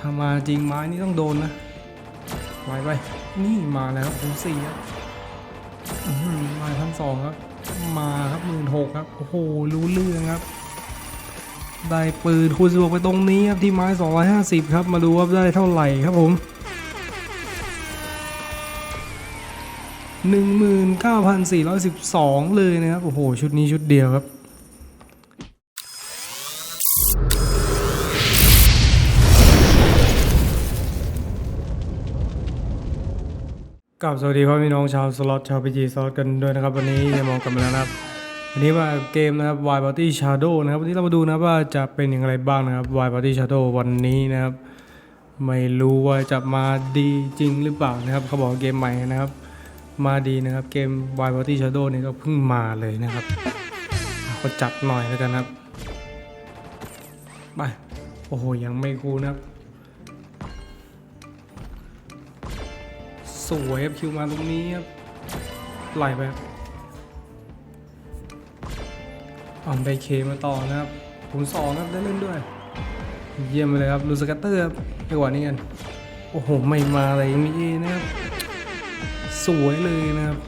ถ้ามาจริงไม้นี่ต้องโดนนะไว้ไปนี่มาแล้วครับคูสี่ครับอื้อหือมาพันสองครับ มาครับหมื่นหกครับ โอ้โห รู้เรื่องครับ ได้ปืนคูณสิบหกไปตรงนี้ครับที่ไม้สองร้อยห้าสิบครับ มาดูว่าได้เท่าไหร่ครับผมหนึ่งหมื่นเก้าพันสี่ร้อยสิบสองเลยนะครับ โอ้โห ชุดนี้ชุดเดียวครับ กับสวัสดีพ่อพี่น้องชาวสล็อตชาวพีจีสล็อตกันด้วยนะครับ วันนี้จะมองกันมาแล้วนะครับ วันนี้มาเกมนะครับ Wild Party Shadow นะครับวันนี้เรามาดูนะว่าจะเป็นอย่างไรบ้างนะครับ Wild Party Shadow วันนี้นะครับ ไม่รู้ว่าจะมาดีจริงหรือเปล่านะครับ เขาบอกเกมใหม่นะครับ มาดีนะครับเกม Wild Party Shadow นี่ก็เพิ่งมาเลยนะครับอะก็จัดหน่อยแล้วกันครับไปโอ้โหยังไม่คูนะครับ สวยครับคิวมาตรงนี้ครับไหลไปครับอ่อนไปเคมาต่อนะครับคูณสองครับได้เล่นด้วย เยี่ยมเลยครับลูสกัตเตอร์ครับไปกว่านี้กัน โอ้โห ไม่มาอะไรมีเอนะครับ สวยเลยนะครับ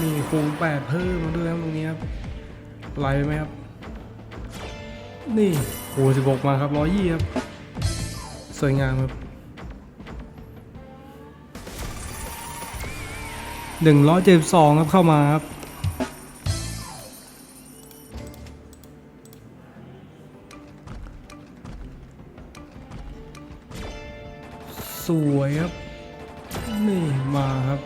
มีคูณแปดเพิ่มมาด้วยครับตรงนี้ครับไหลไปไหมครับ นี่คูณสิบหกมาครับร้อยยี่ครับ สวยงามครับ หนึ่งร้อยเจ็ดสองครับเข้ามาครับ สวยครับ นี่มาครับ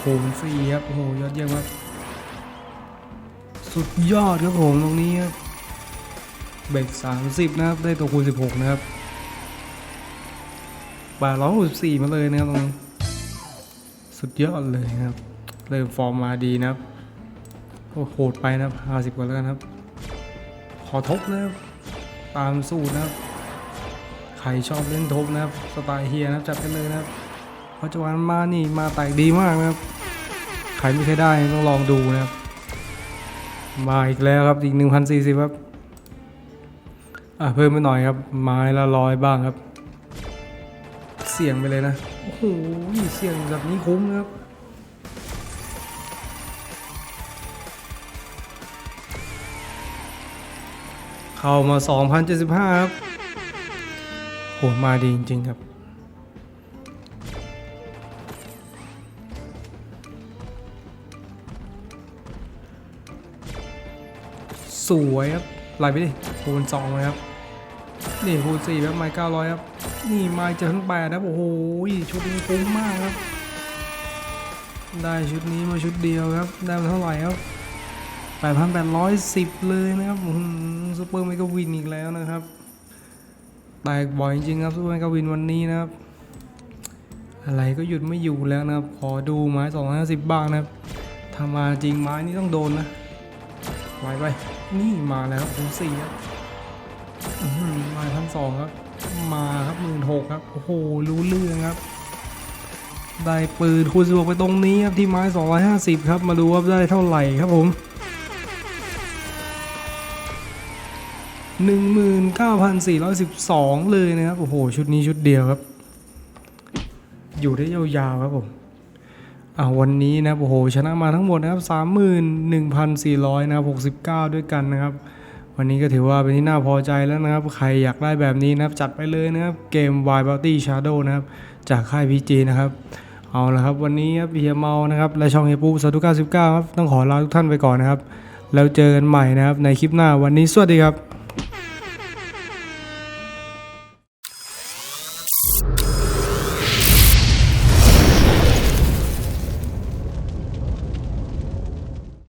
คูณสี่ครับโอ้โหยอดเยี่ยมครับ สุดยอดครับผมตรงนี้ครับ เบรกสามสิบนะครับ ได้ตัวคูณสิบหกนะครับแปดร้อยหกสิบสี่มาเลยนะครับตรงนี้ สุดยอดเลยนะครับ เริ่มฟอร์มมาดีนะครับโอ้โหดไปนะครับห้าสิบกว่าแล้วกันครับ ขอทบนะครับตามสูตรนะครับใครชอบเล่นทบนะครับสไตล์เฮียนะครับจัดไปเลยนะครับปัจจุบันมานี่มาแตกดีมากนะครับใครไม่เคยได้ต้องลองดูนะครับ มาอีกแล้วครับอีก1,040ครับอะเพิ่มไปหน่อยครับไม้ละร้อยบ้างครับ เสี่ยงไปเลยนะ โอ้โหเสี่ยงแบบนี้คุ้มนะครับเข้ามา 2,075 ครับโหมาดีจริง ๆ ครับสวยครับไหลไปดิคูณสองเลยครับ นี่คูณสี่แบบไม้เก้าร้อยครับ นี่ไม้เจอทั้งแปดครับโอ้โหชุดนี้คุ้มมากครับ ได้ชุดนี้มาชุดเดียวครับ ได้มาเท่าไหร่ครับแปดพันแปดร้อยสิบเลยนะครับซูเปอร์เมกาวินอีกแล้วนะครับแตกบ่อยจริงครับซูเปอร์เมกาวินวันนี้นะครับ อะไรก็หยุดไม่อยู่แล้วนะครับ ขอดูไม้250บ้างนะครับถ้ามาจริงไม้นี่ต้องโดนนะไว้ไปนี่มาแล้วครับคูณสี่ครับมาพันสองครับ มาครับหมื่นหกครับโอ้โหรู้เรื่องครับ ได้ปืนคูณสิบหกไปตรงนี้ครับที่ไม้สองร้อยห้าสิบครับมาดูว่าได้เท่าไหร่ครับผมหนึ่งหมื่นเก้าพันสี่ร้อยสิบสองเลยนะครับโอ้โหชุดนี้ชุดเดียวครับ อยู่ได้ยาวๆครับผมอ่าวันนี้นะโอ้โหชนะมาทั้งหมดนะครับสามหมื่นหนึ่งพันสี่ร้อยนะครับหกสิบเก้าด้วยกันนะครับ วันนี้ก็ถือว่าเป็นที่น่าพอใจแล้วนะครับ ใครอยากได้แบบนี้นะครับ จัดไปเลยนะครับ เกม Wild Bounty Shadow นะครับ จากค่าย PG นะครับ เอาละครับ วันนี้ครับเฮียเมานะครับ และช่องเฮียปูสาธุ99ครับ ต้องขอลาทุกท่านไปก่อนนะครับ แล้วเจอกันใหม่นะครับในคลิปหน้าวันนี้สวัสดีครับ